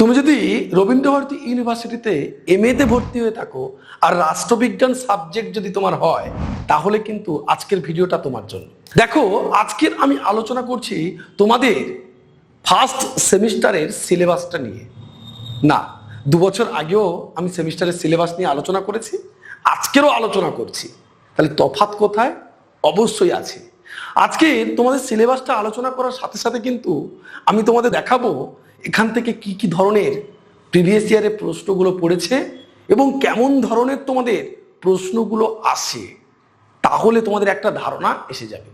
তুমি যদি রবীন্দ্রভারতী ইউনিভার্সিটিতে এম এতে ভর্তি হয়ে থাকো আর রাষ্ট্রবিজ্ঞান সাবজেক্ট যদি তোমার হয়, তাহলে কিন্তু আজকের ভিডিওটা তোমার জন্য। দেখো, আজকের আমি আলোচনা করছি তোমাদের ফার্স্ট সেমিস্টারের সিলেবাসটা নিয়ে। না, দু বছর আগেও আমি সেমিস্টারের সিলেবাস নিয়ে আলোচনা করেছি, আজকেরও আলোচনা করছি। তাহলে তফাৎ কোথায়? অবশ্যই আছে। আজকে তোমাদের সিলেবাসটা আলোচনা করার সাথে সাথে কিন্তু আমি তোমাদের দেখাবো এখান থেকে কি কি ধরনের প্রিভিয়াস ইয়ারের প্রশ্নগুলো পড়েছে এবং কেমন ধরনের তোমাদের প্রশ্নগুলো আসে, তাহলে তোমাদের একটা ধারণা এসে যাবে।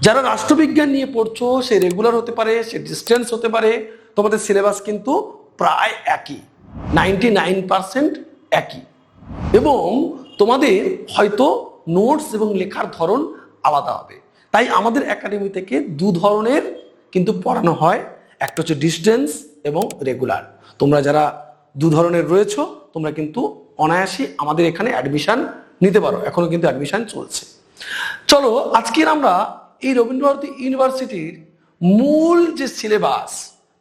যারা রাষ্ট্রবিজ্ঞান নিয়ে পড়ছো, সে রেগুলার হতে পারে, সে ডিস্টেন্স হতে পারে, তোমাদের সিলেবাস কিন্তু প্রায় একই নাইনটি নাইন পার্সেন্ট একই। এবং তোমাদের হয়তো নোটস এবং লেখার ধরন আলাদা হবে। তাই আমাদের একাডেমি থেকে দু ধরনের কিন্তু পড়ানো হয়। একটা হচ্ছে ডিস্টেন্স এবং রেগুলার তোমরা যারা দু ধরনের রয়েছো, তোমরা কিন্তু অনায়াসে আমাদের এখানে অ্যাডমিশান নিতে পারো। এখনও কিন্তু অ্যাডমিশান চলছে। চলো, আজকের আমরা এই রবীন্দ্রভারতী ইউনিভার্সিটির মূল যে সিলেবাস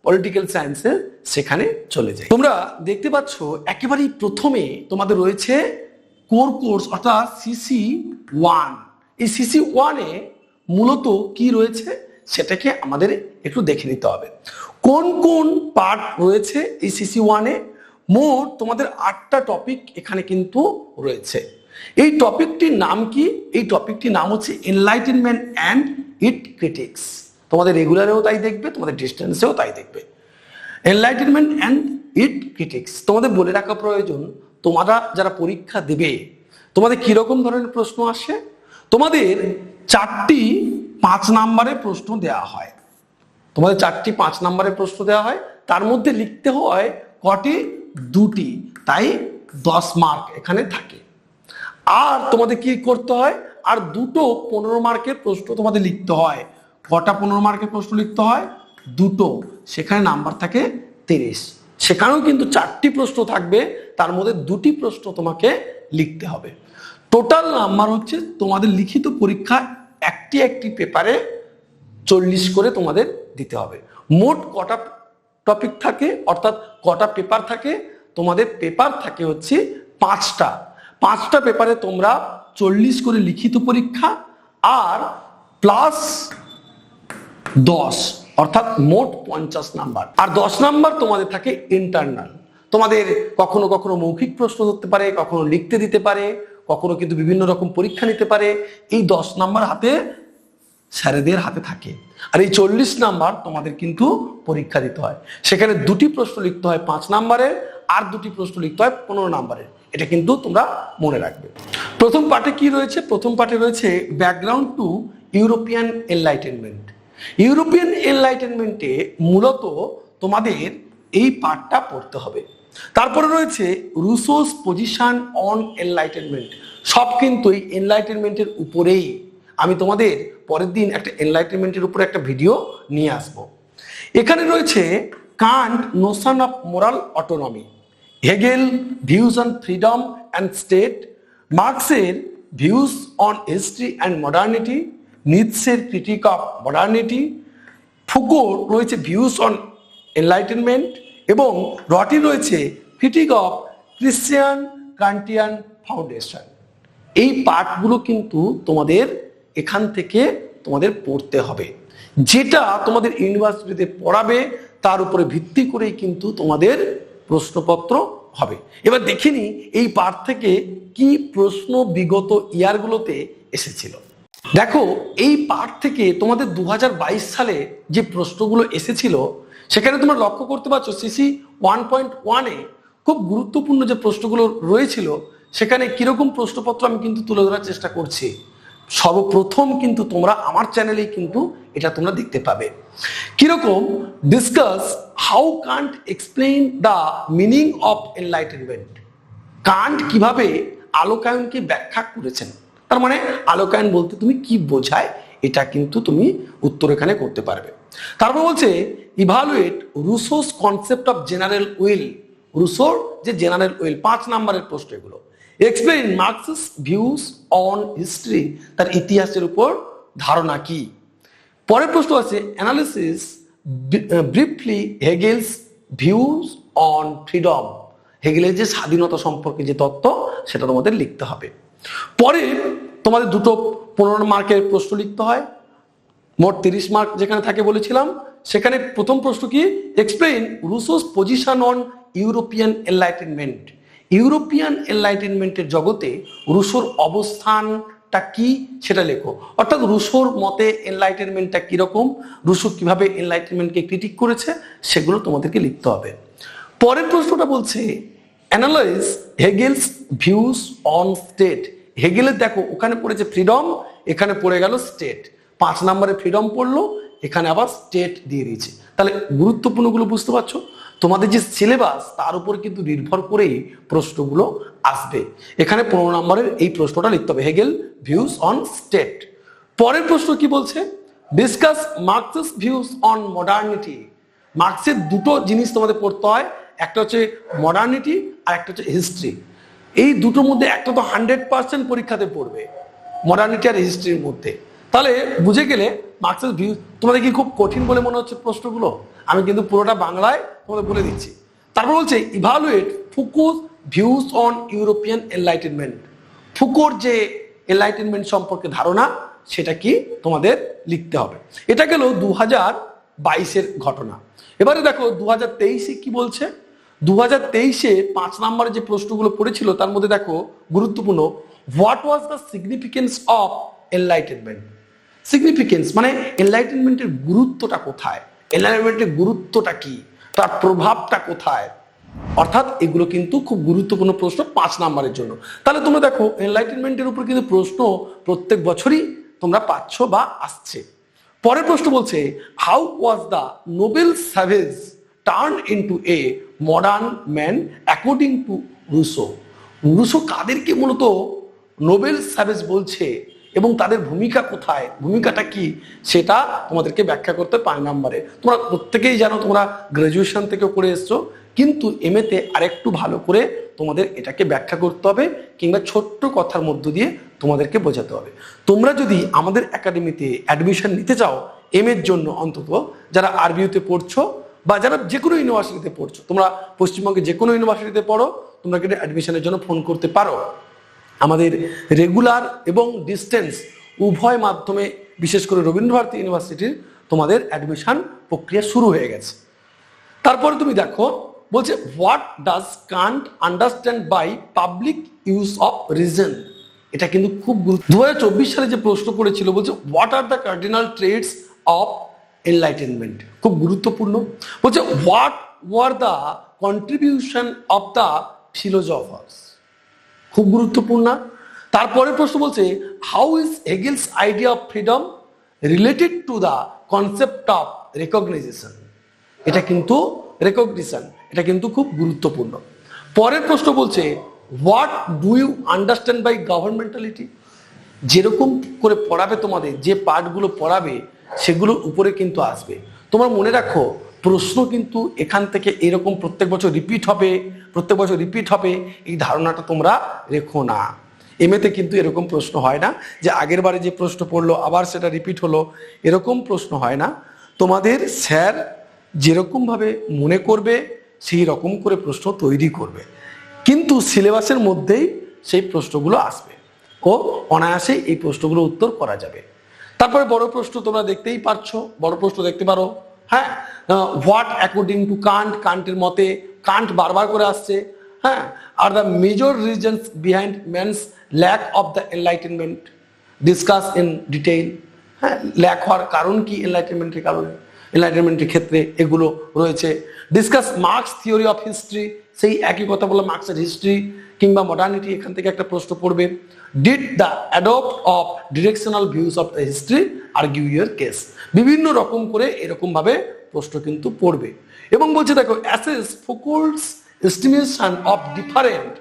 পলিটিক্যাল সায়েন্সের সেখানে চলে যাই। তোমরা দেখতে পাচ্ছ, একেবারেই প্রথমে তোমাদের রয়েছে কোর কোর্স অর্থাৎ সিসি ওয়ান এই সিসি ওয়ানে মূলত কি রয়েছে? সেটাকে আমাদের একটু দেখে নিতে হবে। কোন কোন পার্ট রয়েছে এই সিসি ওয়ানে মোট তোমাদের আটটা টপিক এখানে কিন্তু রয়েছে। এই টপিকটির নাম কি? এই টপিকটির নাম হচ্ছে এনলাইটেনমেন্ট অ্যান্ড ইট ক্রিটিক্স তোমাদের রেগুলারেও তাই দেখবে, তোমাদের ডিস্টেন্সেও তাই দেখবে। এনলাইটেনমেন্ট অ্যান্ড ইট ক্রিটিক্স তোমাদের বলে রাখা প্রয়োজন, তোমরা যারা পরীক্ষা দেবে, তোমাদের কীরকম ধরনের প্রশ্ন আসে? তোমাদের চারটি পাঁচ নাম্বারের প্রশ্ন দেওয়া হয়। তোমাদের চারটি পাঁচ নাম্বারের প্রশ্ন দেওয়া হয়। তার মধ্যে লিখতে হয় কটি? দুটি। তাই দশ মার্ক এখানে থাকে। আর তোমাদের কি করতে হয়? আর দুটো পনেরো মার্কের প্রশ্ন তোমাদের লিখতে হয়। কটা পনেরো মার্কের প্রশ্ন লিখতে হয়? দুটো। সেখানে নাম্বার থাকে তিরিশ। সেখানেও কিন্তু চারটি প্রশ্ন থাকবে। তার মধ্যে দুটি প্রশ্ন তোমাকে লিখতে হবে। টোটাল নাম্বার হচ্ছে তোমাদের লিখিত পরীক্ষা একটি একটি পেপারে চল্লিশ করে তোমাদের দিতে হবে। মোট কটা টপিক থাকে? অর্থাৎ কটা পেপার থাকে? তোমাদের পেপার থাকে হচ্ছে পাঁচটা। পাঁচটা পেপারে তোমরা চল্লিশ করে লিখিত পরীক্ষা আর প্লাস দশ, অর্থাৎ মোট পঞ্চাশ নাম্বার। আর দশ নাম্বার তোমাদের থাকে ইন্টারনাল তোমাদের কখনো কখনো মৌখিক প্রশ্ন ধরতে পারে, কখনো লিখতে দিতে পারে কখনো কিন্তু বিভিন্ন রকম পরীক্ষা নিতে পারে, এই দশ নাম্বার হাতে স্যারেদের হাতে থাকে। আর এই চল্লিশ নাম্বার তোমাদের কিন্তু পরীক্ষা দিতে হয়। সেখানে দুটি প্রশ্ন লিখতে হয় পাঁচ নাম্বারের, আর দুটি প্রশ্ন লিখতে হয় পনেরো নাম্বারের। এটা কিন্তু তোমরা মনে রাখবে। প্রথম পার্টে কি রয়েছে? প্রথম পার্টে রয়েছে background to European enlightenment. European এনলাইটেনমেন্টে মূলত তোমাদের এই পার্টটা পড়তে হবে। তারপরে রয়েছে রুসোস পজিশন অন এনলাইটেনমেন্ট। সব কিন্তু এই এনলাইটেনমেন্টের উপরেই। আমি তোমাদের পরের দিন একটা এনলাইটেনমেন্টের উপরে একটা ভিডিও নিয়ে আসব। এখানে রয়েছে Kant notion of moral autonomy, Hegel, views on freedom and state, মার্কসের views on history and modernity, নিৎসের critique of modernity, ফুকোর রয়েছে ভিউজ অন এনলাইটেনমেন্ট এবং রটি রয়েছে critique of Christian Kantian foundation এই পার্টগুলো কিন্তু তোমাদের এখান থেকে তোমাদের পড়তে হবে। যেটা তোমাদের ইউনিভার্সিটিতে পড়াবে, তার উপরে ভিত্তি করেই কিন্তু তোমাদের প্রশ্নপত্র হবে। এবার দেখিনি এই পার্ট থেকে কি প্রশ্ন বিগত ইয়ারগুলোতে এসেছিল। দেখো, এই পার্ট থেকে তোমাদের দু হাজার বাইশ সালে যে প্রশ্নগুলো এসেছিল সেখানে তোমরা লক্ষ্য করতে পারছ সিসি ওয়ান পয়েন্ট ওয়ানে খুব গুরুত্বপূর্ণ যে প্রশ্নগুলো রয়েছিল, সেখানে কীরকম প্রশ্নপত্র আমি কিন্তু তুলে ধরার চেষ্টা করছি। সর্বপ্রথম কিন্তু তোমরা আমার চ্যানেলেই কিন্তু এটা তোমরা দেখতে পাবে। কীরকম discuss how Kant explain the meaning of enlightenment Kant কীভাবে আলোকায়নকে ব্যাখ্যা করেছেন? তার মানে আলোকায়ন বলতে তুমি কি বোঝায়, এটা কিন্তু তুমি উত্তর এখানে করতে পারবে। তারপর বলছে evaluate Rousseau's concept of general will রুসোর যে জেনারেল উইল পাঁচ নাম্বারের প্রশ্ন এগুলো। Explain Marx's views on history তার ইতিহাসের উপর ধারণা কি? পরের প্রশ্ন আছে analysis briefly Hegel's views on freedom হেগেলের যে স্বাধীনতা সম্পর্কে যে তত্ত্ব, সেটা তোমাদের লিখতে হবে। পরে তোমাদের দুটো পনেরো মার্কের প্রশ্ন লিখতে হয়। মোট তিরিশ মার্ক যেখানে থাকে বলেছিলাম, সেখানে প্রথম প্রশ্ন কি? Explain Rousseau's position on European enlightenment European এনলাইটেনমেন্টের জগতে রুশোর অবস্থানটা কি সেটা লেখো। অর্থাৎ রুশোর মতে এনলাইটেনমেন্টটা কীরকম, রুশো কীভাবে এনলাইটেনমেন্টকে ক্রিটিক করেছে, সেগুলো তোমাদেরকে লিখতে হবে। পরের প্রশ্নটা বলছে analyse Hegel's views on state হেগেলের দেখো, ওখানে পড়েছে ফ্রিডম এখানে পড়ে গেল স্টেট পাঁচ নম্বরে ফ্রিডম পড়ল, এখানে আবার স্টেট দিয়ে দিয়েছে। তাহলে গুরুত্বপূর্ণগুলো বুঝতে পারছ? তোমাদের যে সিলেবাস তার উপর কিন্তু নির্ভর করেই প্রশ্নগুলো আসবে। এখানে পনেরো নম্বরের এই প্রশ্নটা লিখতে হবে। হেগেল ভিউজ অন স্টেট পরের প্রশ্ন কি বলছে? Discuss Marx's views on modernity মার্কসের দুটো জিনিস তোমাদের পড়তে হয়, একটা হচ্ছে মডার্নিটি আর একটা হচ্ছে হিস্ট্রি এই দুটোর মধ্যে একটা তো হান্ড্রেড পার্সেন্ট পরীক্ষাতে পড়বে মডার্নিটি আর হিস্ট্রির মধ্যে। তাহলে বুঝে গেলে মার্কসের ভিউ তোমাদের কি খুব কঠিন বলে মনে হচ্ছে প্রশ্নগুলো? আমি কিন্তু পুরোটা বাংলায় তোমাদের বলে দিচ্ছি। তারপর বলছে evaluate Foucault's views on European enlightenment ফুকোর যে এনলাইটেনমেন্ট সম্পর্কে ধারণা, সেটা কি তোমাদের লিখতে হবে। এটা গেল দু হাজার বাইশের ঘটনা। এবারে দেখো দু হাজার তেইশে কি বলছে? দু হাজার তেইশে পাঁচ নম্বরে যে প্রশ্নগুলো পড়েছিল, তার মধ্যে দেখো, গুরুত্বপূর্ণ what was the significance of enlightenment significance মানে এনলাইটেনমেন্টের গুরুত্বটা কোথায়? এনলাইটেনমেন্টের গুরুত্বটা কি? তার প্রভাবটা কোথায়? অর্থাৎ এগুলো কিন্তু খুব গুরুত্বপূর্ণ প্রশ্ন পাঁচ নাম্বারের জন্য। তাহলে তোমরা দেখো এনলাইটেনমেন্টের উপর কিন্তু প্রশ্ন প্রত্যেক বছরই তোমরা পাচ্ছ বা আসছে। পরের প্রশ্ন বলছে how was the noble savage turn into a modern man according to Rousseau Rousseau কাদেরকে মূলত নোবেল স্যাভেজ বলছে? এবং তাদের ভূমিকা কোথায়? ভূমিকাটা কি? সেটা তোমাদেরকে ব্যাখ্যা করতে পাঁচ নাম্বারে। তোমরা প্রত্যেকেই জানো তোমরা গ্রাজুয়েশন থেকে করে এসছো, কিন্তু এমএতে আরেকটু ভালো করে তোমাদের এটাকে ব্যাখ্যা করতে হবে কিংবা ছোট্ট কথার মধ্য দিয়ে তোমাদেরকে বোঝাতে হবে। তোমরা যদি আমাদের একাডেমিতে অ্যাডমিশন নিতে চাও এম এর জন্য অন্তত যারা আরবিউতে পড়ছো বা যারা যে কোনো ইউনিভার্সিটিতে পড়ছো, তোমরা পশ্চিমবঙ্গে যে কোনো ইউনিভার্সিটিতে পড়ো, তোমরা কিন্তু অ্যাডমিশনের জন্য ফোন করতে পারো। আমাদের রেগুলার এবং ডিস্টেন্স উভয় মাধ্যমে, বিশেষ করে রবীন্দ্রভারতী ইউনিভার্সিটির তোমাদের অ্যাডমিশন প্রক্রিয়া শুরু হয়ে গেছে। তারপরে তুমি দেখো, বলছে what does Kant understand by public use of reason এটা কিন্তু খুব গুরুত্ব। দু সালে যে প্রশ্ন করেছিল, বলছে what are the cardinal traits of enlightenment খুব গুরুত্বপূর্ণ। বলছে what were the contribution of the philosophers খুব গুরুত্বপূর্ণ তারপরের প্রশ্ন বলছে how is Hegel's idea of freedom related to the concept of recognisation এটা কিন্তু রেকগনিশন এটা কিন্তু খুব গুরুত্বপূর্ণ। পরের প্রশ্ন বলছে what do you understand by governmentality যেরকম করে পড়াবে তোমাদের, যে পার্টগুলো পড়াবে, সেগুলোর উপরে কিন্তু আসবে। তোমরা মনে রাখো প্রশ্ন কিন্তু এখান থেকে এরকম প্রত্যেক বছর রিপিট হবে, প্রত্যেক বছর রিপিট হবে, এই ধারণাটা তোমরা রেখো না। এমএতে কিন্তু এরকম প্রশ্ন হয় না যে আগের বারে যে প্রশ্ন পড়ল, আবার সেটা রিপিট হলো, এরকম প্রশ্ন হয় না। তোমাদের স্যার যেরকমভাবে মনে করবে, সেই রকম করে প্রশ্ন তৈরি করবে। কিন্তু সিলেবাসের মধ্যেই সেই প্রশ্নগুলো আসবে ও অনায়াসেই এই প্রশ্নগুলো উত্তর করা যাবে। তারপরে বড় প্রশ্ন তোমরা দেখতেই পারছ, বড় প্রশ্ন দেখতে পারো। হ্যাঁ? হোয়াট অ্যাকর্ডিং টু কান্ট কান্টের মতে কান্ট বারবার করে আসছে হ্যাঁ? Are the major reasons behind man's lack of the enlightenment discuss in detail হ্যাঁ? ল্যাক হওয়ার কারণ কি এনলাইটেনমেন্টের কারণে? এনলাইটেনমেন্টের ক্ষেত্রে এগুলো রয়েছে। Discuss Marx's theory of history সেই একই কথা বলে মার্কসের হিস্ট্রি কিংবা মডার্নিটি এখান থেকে একটা প্রশ্ন পড়বে। Did the adopt of directional views of the history argue your case বিভিন্ন রকম করে এরকম ভাবে প্রশ্ন কিন্তু পড়বে। এবং বলছে, দেখো assess Foucault's estimation of different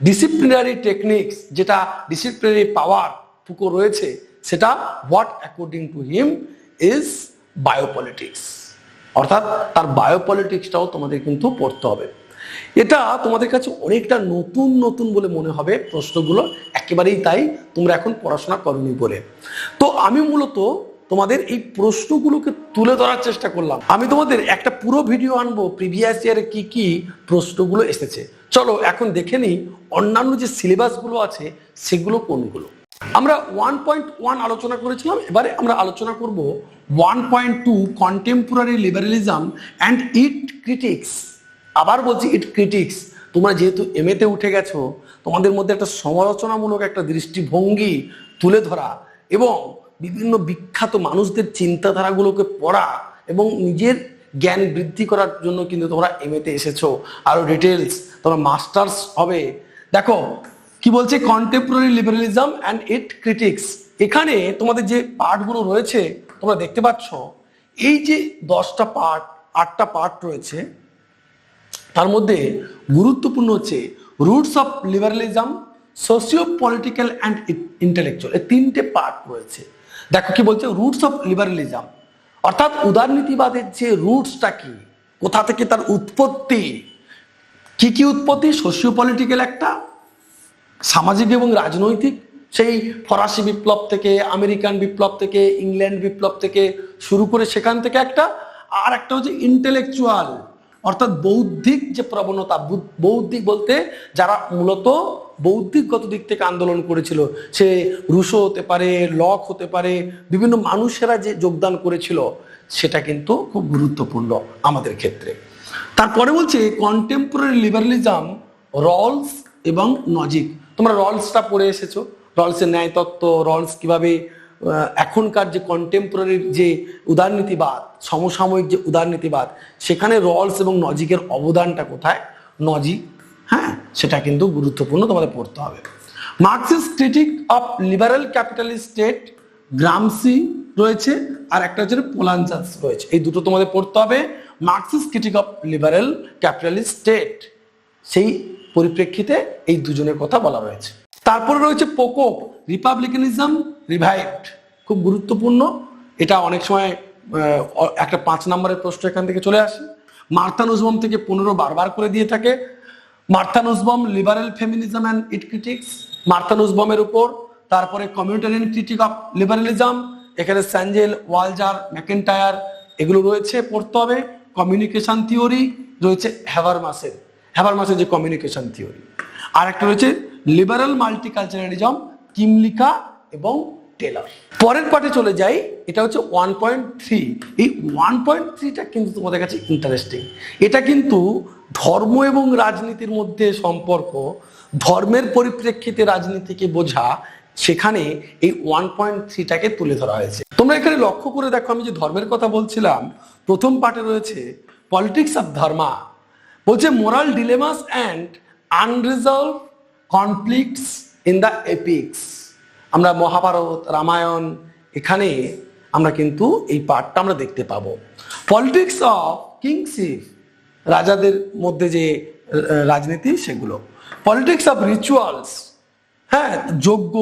disciplinary techniques যেটা ডিসিপ্লিনারি পাওয়ার ফুকো রয়েছে, সেটা what according to him is biopolitics অর্থাৎ তার বায়োপলিটিক্সটাও তোমাদের কিন্তু পড়তে হবে। এটা তোমাদের কাছে অনেকটা নতুন নতুন বলে মনে হবে প্রশ্নগুলো। একেবারেই তাই, তোমরা এখন পড়াশোনা করনি বলে। তো আমি মূলত তোমাদের এই প্রশ্নগুলোকে তুলে ধরার চেষ্টা করলাম। আমি তোমাদের একটা পুরো ভিডিও আনব, প্রিভিয়াস ইয়ারে কি কি প্রশ্নগুলো এসেছে। চলো, এখন দেখে নিই অন্যান্য যে সিলেবাসগুলো আছে, সেগুলো কোনগুলো। আমরা ওয়ান পয়েন্ট ওয়ান আলোচনা করেছিলাম, এবারে আমরা আলোচনা করব one point two contemporary liberalism and it critiques আবার বলছি ইট ক্রিটিক্স তোমরা যেহেতু এমএতে উঠে গেছো, তোমাদের মধ্যে একটা সমালোচনামূলক একটা দৃষ্টিভঙ্গি তুলে ধরা এবং বিভিন্ন বিখ্যাত মানুষদের চিন্তাধারাগুলোকে পড়া এবং নিজের জ্ঞান বৃদ্ধি করার জন্য কিন্তু তোমরা এমএতে এসেছ। আরও ডিটেলস তোমরা মাস্টার্স হবে। দেখো, কি বলছে? Contemporary liberalism and its critics এখানে তোমাদের যে পার্টগুলো রয়েছে, তোমরা দেখতে পাচ্ছ, এই যে দশটা পার্ট আটটা পার্ট রয়েছে তার মধ্যে গুরুত্বপূর্ণ হচ্ছে roots of liberalism socio political and intellectual এই তিনটে পার্ট রয়েছে। দেখো কি বলছে? রুটস অফ লিবারালিজম, অর্থাৎ উদারনীতিবাদের যে রুটসটা কি, কোথা থেকে তার উৎপত্তি, কি কি উৎপত্তি? সোশিও পলিটিক্যাল একটা, সামাজিক এবং রাজনৈতিক। সেই ফরাসি বিপ্লব থেকে, আমেরিকান বিপ্লব থেকে, ইংল্যান্ড বিপ্লব থেকে শুরু করে সেখান থেকে একটা, আর একটা হচ্ছে ইন্টেলেকচুয়াল অর্থাৎ বৌদ্ধিক যে প্রবণতা বৌদ্ধিক বলতে যারা মূলত বৌদ্ধিকগত দিক থেকে আন্দোলন করেছিল, সে রুশো হতে পারে, লক হতে পারে, বিভিন্ন মানুষেরা যে যোগদান করেছিল, সেটা কিন্তু খুব গুরুত্বপূর্ণ আমাদের ক্ষেত্রে। তারপরে বলছে কন্টেম্পোরারি লিবারালিজম রলস এবং নজিক। তোমরা রলসটা পড়ে এসেছ। রলসের ন্যায়তত্ত্ব, রলস কীভাবে এখনকার যে কন্টেম্পোরারি যে উদারনীতিবাদ সমসাময়িক যে উদারনীতিবাদ সেখানে রলস এবং নজিকের অবদানটা কোথায়? নজিক হ্যাঁ সেটা কিন্তু গুরুত্বপূর্ণ তোমাদের পড়তে হবে। Marxist critique of liberal capitalist state, Gramsci রয়েছে, আর একটা হচ্ছে পোলানচাস রয়েছে। এই দুটো তোমাদের পড়তে হবে। Marxist critique of liberal capitalist state, সেই পরিপ্রেক্ষিতে এই দুজনের কথা বলা হয়েছে। তারপরে রয়েছে পোকোপ রিপাবলিকানিজম রিভাইভড, খুব গুরুত্বপূর্ণ। এটা অনেক সময় একটা পাঁচ নম্বরের প্রশ্ন এখান থেকে চলে আসে। মার্থানুজবম থেকে পনেরো বারবার করে দিয়ে থাকে। Martha Nussbaum liberal feminism and it critiques মার্থানুজবমের উপর, তারপরে কমিউনিটারিয়ান ক্রিটিক অফ লিবারেলিজম এখানে স্যাঞ্জেল ওয়ালজার ম্যাকেন্টায়ার এগুলো রয়েছে পড়তে হবে। কমিউনিকেশন থিওরি রয়েছে হ্যাভারমাসের হ্যাভারমাসের যে কমিউনিকেশন থিওরি আর একটা রয়েছে লিবারেল মাল্টিকালচারালিজম কিমলিকা এবং টেলার। পরের পার্টে চলে যাই, এটা হচ্ছে ওয়ান পয়েন্ট থ্রি এই ওয়ান পয়েন্ট থ্রিটা কিন্তু তোমাদের কাছে ইন্টারেস্টিং এটা কিন্তু ধর্ম এবং রাজনীতির মধ্যে সম্পর্ক, ধর্মের পরিপ্রেক্ষিতে রাজনীতিকে বোঝা, সেখানে এই ওয়ান পয়েন্ট থ্রিটাকে তুলে ধরা হয়েছে। তোমরা এখানে লক্ষ্য করে দেখো, আমি যে ধর্মের কথা বলছিলাম, প্রথম পার্টে রয়েছে পলিটিক্স অফ ধর্মা বলছে moral dilemmas and unresolved conflicts in the epics আমরা মহাভারত, রামায়ণ, এখানে আমরা কিন্তু এই পার্টটা আমরা দেখতে পাবো। পলিটিক্স অফ কিংশিপ রাজাদের মধ্যে যে রাজনীতি সেগুলো। পলিটিক্স অফ রিচুয়ালস হ্যাঁ যজ্ঞ,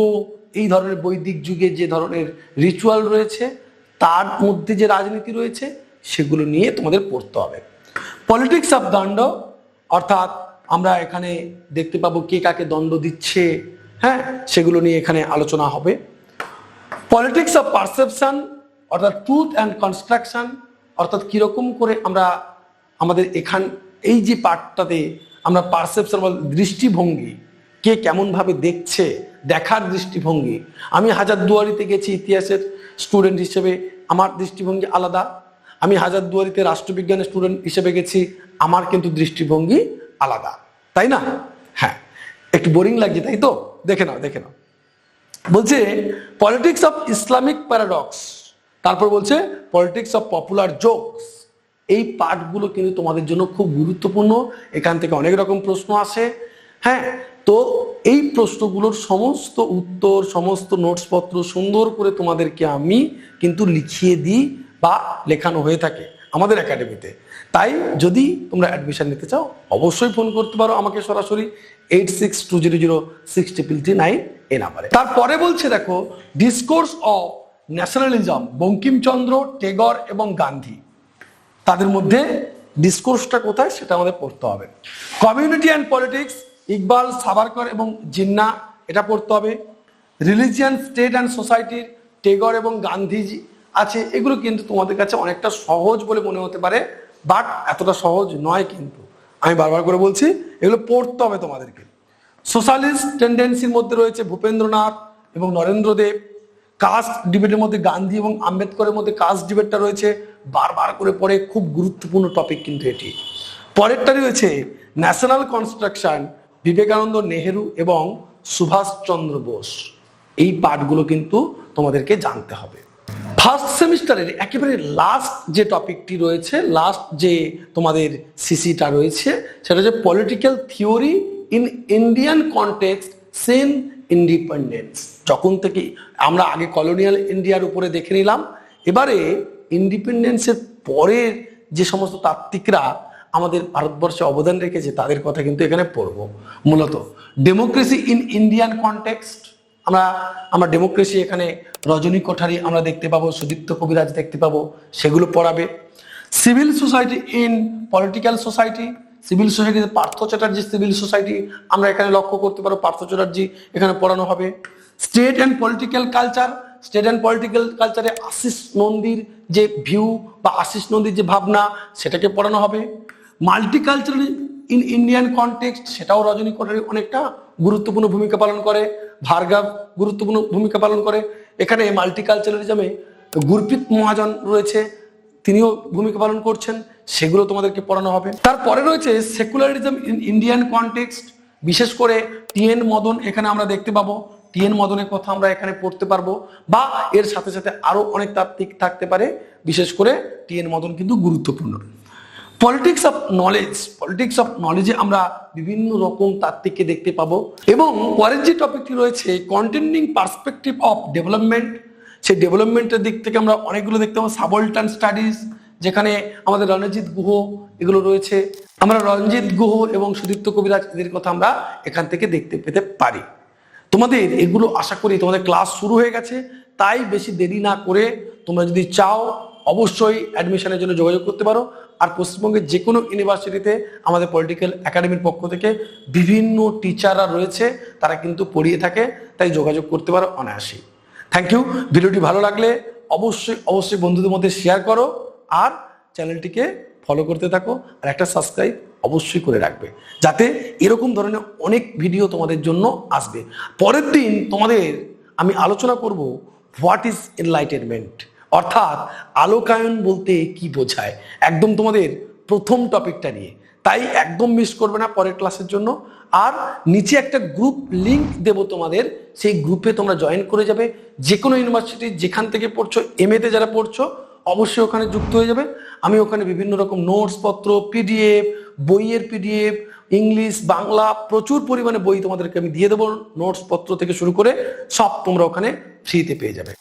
এই ধরনের বৈদিক যুগে যে ধরনের রিচুয়াল রয়েছে, তার মধ্যে যে রাজনীতি রয়েছে, সেগুলো নিয়ে তোমাদের পড়তে হবে। পলিটিক্স অফ দণ্ড অর্থাৎ আমরা এখানে দেখতে পাবো কে কাকে দণ্ড দিচ্ছে হ্যাঁ সেগুলো নিয়ে এখানে আলোচনা হবে। পলিটিক্স অফ পারসেপশন অর্থাৎ ট্রুথ অ্যান্ড কনস্ট্রাকশন অর্থাৎ কীরকম করে আমরা আমাদের এখান, এই যে পার্টটাতে আমরা পারসেপশন বা দৃষ্টিভঙ্গি, কে কেমনভাবে দেখছে, দেখার দৃষ্টিভঙ্গি। আমি হাজারদুয়ারিতে গেছি ইতিহাসের স্টুডেন্ট হিসেবে, আমার দৃষ্টিভঙ্গি আলাদা। আমি হাজারদুয়ারিতে রাষ্ট্রবিজ্ঞানের স্টুডেন্ট হিসেবে গেছি, আমার কিন্তু দৃষ্টিভঙ্গি আলাদা। তাই না? হ্যাঁ একটু বোরিং লাগছে, তাই তো? দেখে নাও দেখে নাও। বলছে পলিটিক্স অফ ইসলামিক প্যারাডক্স তারপর বলছে পলিটিক্স অফ পপুলার জোকস এই পার্টগুলো কিন্তু তোমাদের জন্য খুব গুরুত্বপূর্ণ। এখান থেকে অনেক রকম প্রশ্ন আসে। হ্যাঁ তো এই প্রশ্নগুলোর সমস্ত উত্তর, সমস্ত নোটসপত্র সুন্দর করে তোমাদেরকে আমি কিন্তু লিখিয়ে দিই বা লেখানো হয়ে থাকে আমাদের একাডেমিতে তাই যদি তোমরা অ্যাডমিশন নিতে চাও, অবশ্যই ফোন করতে পারো আমাকে সরাসরি। Eight six two zero zero nine এই নাম্বারে। তারপরে বলছে দেখো discourse of nationalism Bankimchandra, Tagore এবং গান্ধী, তাদের মধ্যে ডিসকোর্সটা কোথায়? সেটা আমাদের পড়তে হবে। Community and politics Iqbal Savarkar এবং জিন্না, এটা পড়তে হবে। রিলিজিয়ান স্টেট অ্যান্ড সোসাইটির টেগর এবং গান্ধীজি আছে, এগুলো কিন্তু তোমাদের কাছে অনেকটা সহজ বলে মনে হতে পারে বাট এতটা সহজ নয় কিন্তু। আমি বারবার করে বলছি, এগুলো পড়তে হবে তোমাদেরকে। সোশ্যালিস্ট টেন্ডেন্সির মধ্যে রয়েছে ভূপেন্দ্রনাথ এবং নরেন্দ্রদেব কাস্ট ডিবেটের মধ্যে গান্ধী এবং আম্বেদকরের মধ্যে কাস্ট ডিবেটটা রয়েছে। বারবার করে পড়ে, খুব গুরুত্বপূর্ণ টপিক কিন্তু এটি। পরেরটা রয়েছে ন্যাশনাল কনস্ট্রাকশন বিবেকানন্দ নেহেরু এবং সুভাষচন্দ্র বোস। এই পাঠগুলো কিন্তু তোমাদেরকে জানতে হবে। ফার্স্ট সেমিস্টারের একেবারে লাস্ট যে টপিকটি রয়েছে লাস্ট যে তোমাদের সিসিটা রয়েছে, সেটা হচ্ছে political theory in Indian context since independence যখন থেকে আমরা আগে কলোনিয়াল ইন্ডিয়ার উপরে দেখে নিলাম, এবারে ইন্ডিপেন্ডেন্সের পরের যে সমস্ত তাত্ত্বিকরা আমাদের ভারতবর্ষে অবদান রেখেছে, তাদের কথা কিন্তু এখানে পড়ব। মূলত ডেমোক্রেসি ইন ইন্ডিয়ান কনটেক্সট আমরা আমরা ডেমোক্রেসি এখানে রজনী কোঠারি আমরা দেখতে পাবো, সুদীপ্ত কবিরাজ দেখতে পাবো, সেগুলো পড়াবে। Civil society in political society civil সোসাইটিতে পার্থ চ্যাটার্জি সিভিল সোসাইটি আমরা এখানে লক্ষ্য করতে পারো, পার্থ চ্যাটার্জি এখানে পড়ানো হবে। State and political culture state and political কালচারে আশিস নন্দীর যে ভিউ বা আশিস নন্দীর যে ভাবনা, সেটাকে পড়ানো হবে। মাল্টিকালচারাল ইন ইন্ডিয়ান কনটেক্সট সেটাও রজনী কোঠারি অনেকটা গুরুত্বপূর্ণ ভূমিকা পালন করে, ভার্গাব গুরুত্বপূর্ণ ভূমিকা পালন করে। এখানে মাল্টিকালচারালিজমে গুরপ্রীত মহাজন রয়েছে, তিনিও ভূমিকা পালন করছেন, সেগুলো তোমাদেরকে পড়ানো হবে। তারপরে রয়েছে সেকুলারিজম ইন ইন্ডিয়ান কনটেক্সট বিশেষ করে টিএন মদন এখানে আমরা দেখতে পাবো। টিএন মদনের কথা আমরা এখানে পড়তে পারব, বা এর সাথে সাথে আরও অনেক তাত্ত্বিক থাকতে পারে, বিশেষ করে টিএন মদন কিন্তু গুরুত্বপূর্ণ। Politics of knowledge politics of নলেজে আমরা বিভিন্ন রকম তাত্ত্বিককে দেখতে পাবো এবং পরের যে টপিকটি রয়েছে কন্টেন্ডিং পার্সপেক্টিভ অফ ডেভেলপমেন্ট সেই ডেভেলপমেন্টের দিক থেকে আমরা অনেকগুলো দেখতে পাবো। সাবল্টান স্টাডিজ যেখানে আমাদের রণজিৎ গুহ এগুলো রয়েছে। আমরা রঞ্জিত গুহ এবং সুদীপ্ত কবিরাজ এদের কথা আমরা এখান থেকে দেখতে পেতে পারি। তোমাদের এগুলো আশা করি তোমাদের ক্লাস শুরু হয়ে গেছে। তাই বেশি দেরি না করে তোমরা যদি চাও অবশ্যই অ্যাডমিশনের জন্য যোগাযোগ করতে পারো। আর পশ্চিমবঙ্গের যে কোনো ইউনিভার্সিটিতে আমাদের পলিটিক্যাল একাডেমির পক্ষ থেকে বিভিন্ন টিচাররা রয়েছে, তারা কিন্তু পড়িয়ে থাকে, তাই যোগাযোগ করতে পারো অনায়াসেই। থ্যাংক ইউ ভিডিওটি ভালো লাগলে অবশ্যই অবশ্যই বন্ধুদের মধ্যে শেয়ার করো আর চ্যানেলটিকে ফলো করতে থাকো আর একটা সাবস্ক্রাইব অবশ্যই করে রাখবে, যাতে এরকম ধরনের অনেক ভিডিও তোমাদের জন্য আসবে। পরের দিন তোমাদের আমি আলোচনা করব হোয়াট ইজ এনলাইটেনমেন্ট অর্থাৎ আলোকায়ন বলতে কি বোঝায়? একদম তোমাদের প্রথম টপিকটা নিয়ে। তাই একদম মিস করবে না পরের ক্লাসের জন্য। আর নিচে একটা গ্রুপ লিংক দেব তোমাদের। সেই গ্রুপে তোমরা জয়েন করে যাবে। যে কোনো ইউনিভার্সিটি যেখান থেকে পড়ছো এম তে যারা পড়ছো, অবশ্যই ওখানে যুক্ত হয়ে যাবে। আমি ওখানে বিভিন্ন রকম নোটস পত্র পিডিএফ বইয়ের পিডিএফ ইংলিশ বাংলা প্রচুর পরিমাণে বই তোমাদেরকে আমি দিয়ে দেবো নোটস পত্র থেকে শুরু করে। সব তোমরা ওখানে ফ্রিতে পেয়ে যাবে।